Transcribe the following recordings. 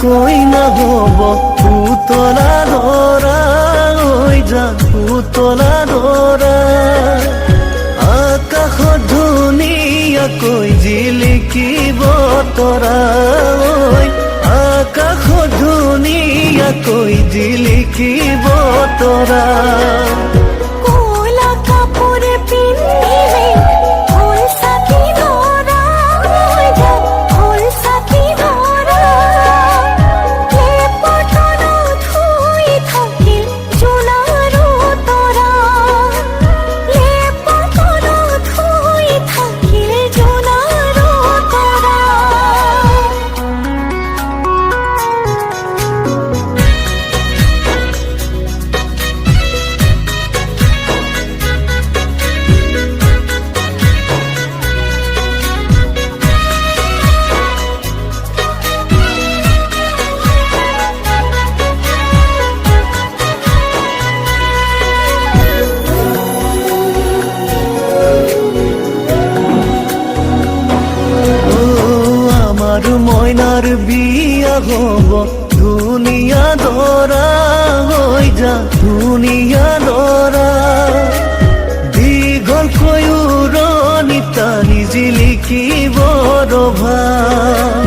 চৰাই কইনা হব? পুতলা ধৰা ঐ যান পুতলা ধৰা আকাশত ধুনীয়াকৈ জিলিকিব তৰা ঐ আকাশত ধুনীয়াকৈ জিলিকিব তৰা হব দুনিয়া দরা হই যা দুনিয়া দরা দীঘল কয়ুরনি টানি জিলিকি বড় দীঘল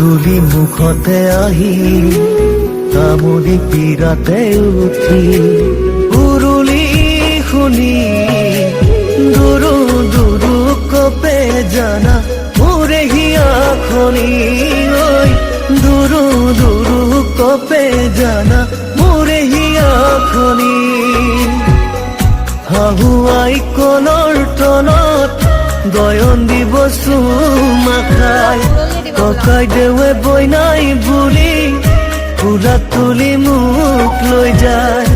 পদূলি মুখতে আহি তামুলি পীৰাতে উঠি। উৰুলি শুনি, দুৰু দুৰু কপে জানা, মোৰে হিয়াখনি ঐ দুৰু দুৰু কপে জানা, মোৰে হিয়াখনি। হাহুৱাই কলৰ তলত, গয়ন দিব চুমাখাই। ককাই দেৱে বইনাই বুলি ফুলা তুলি মোক লৈ যায়।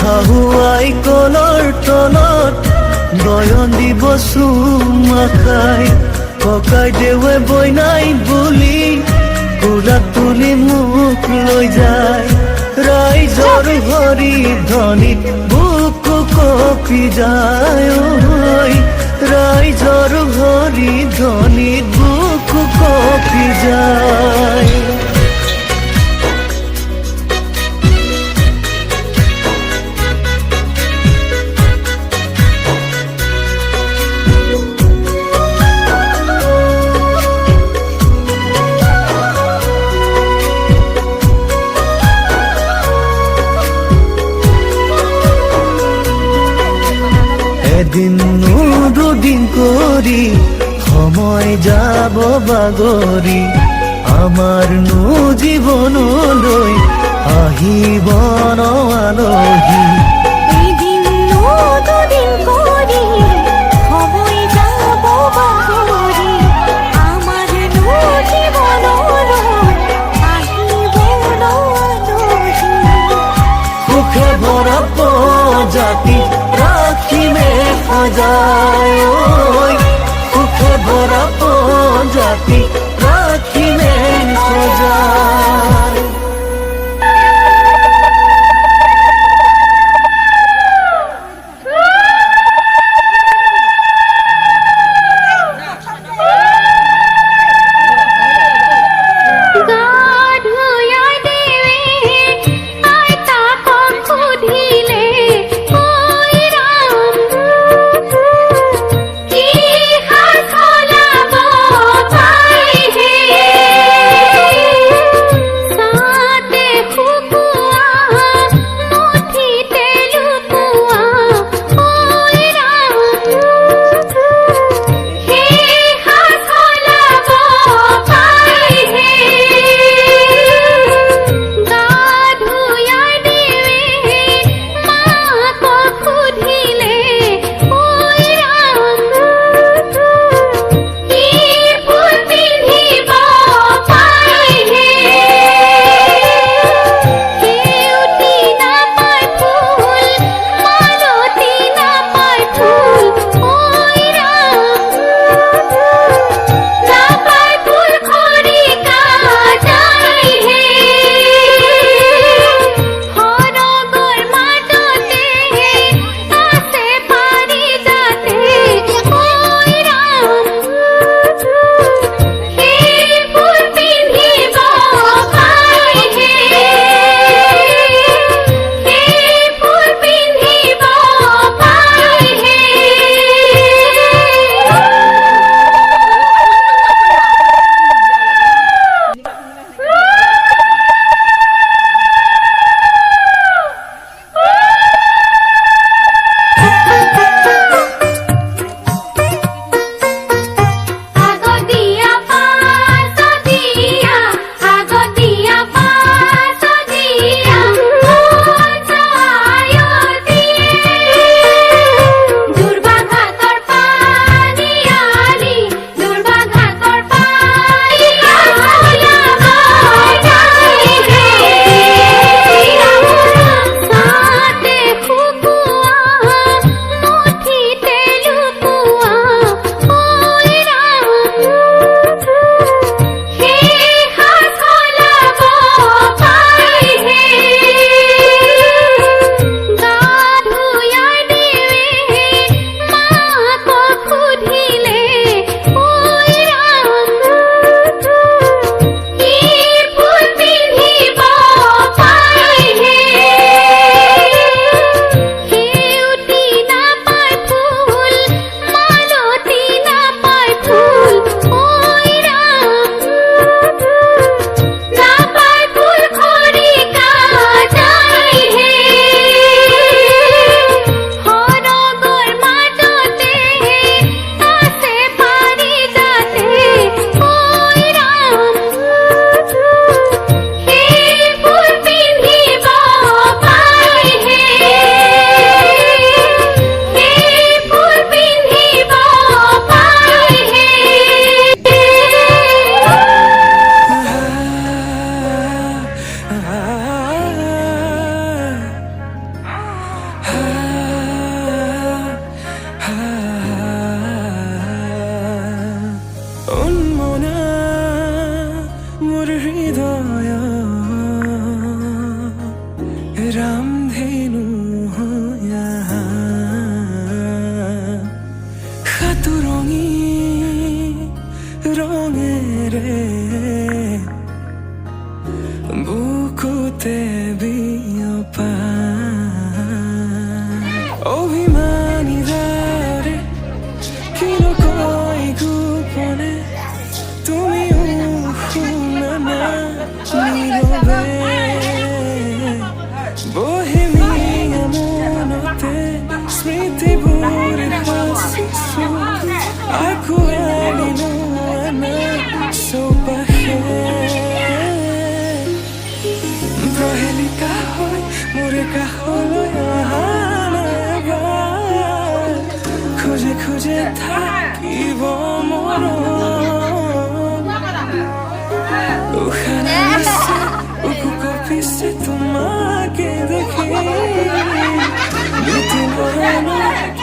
হাহুৱাই কলৰ তলত গয়ন দিব চুমাখাই ককাই দেৱে বইনাই বুলি ফুলা তুলি মোক লৈ যায়। ৰাইজৰ হৰি ধনীত বুকু কপি যায় ৰাইজৰ হৰি ধনীত বুকু কপি যায়। এদিন দুদিন কৰি সময় যাব বাগৰি আমাৰ নো জীৱনলৈ আহিব ন আলহী এদিন ৰাখিমে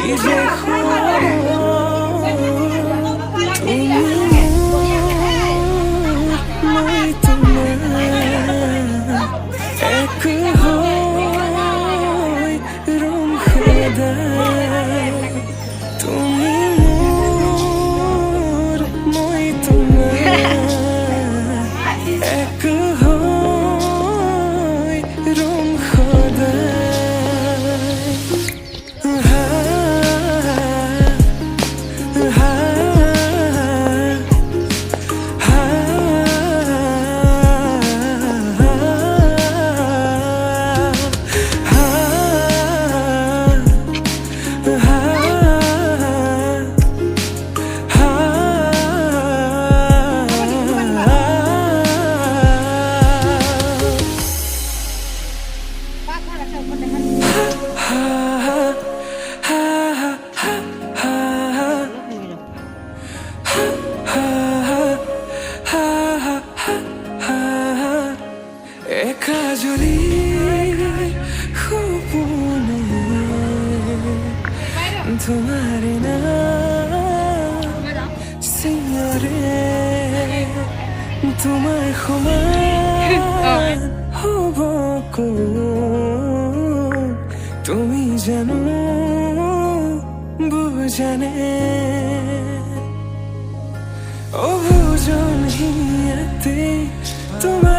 Иди хуй. तुम्हारे नाम सिंगरे তোমার খুমার হব তুমি জানো বুঝানে। ও বুঝন হিয়াতে তোমার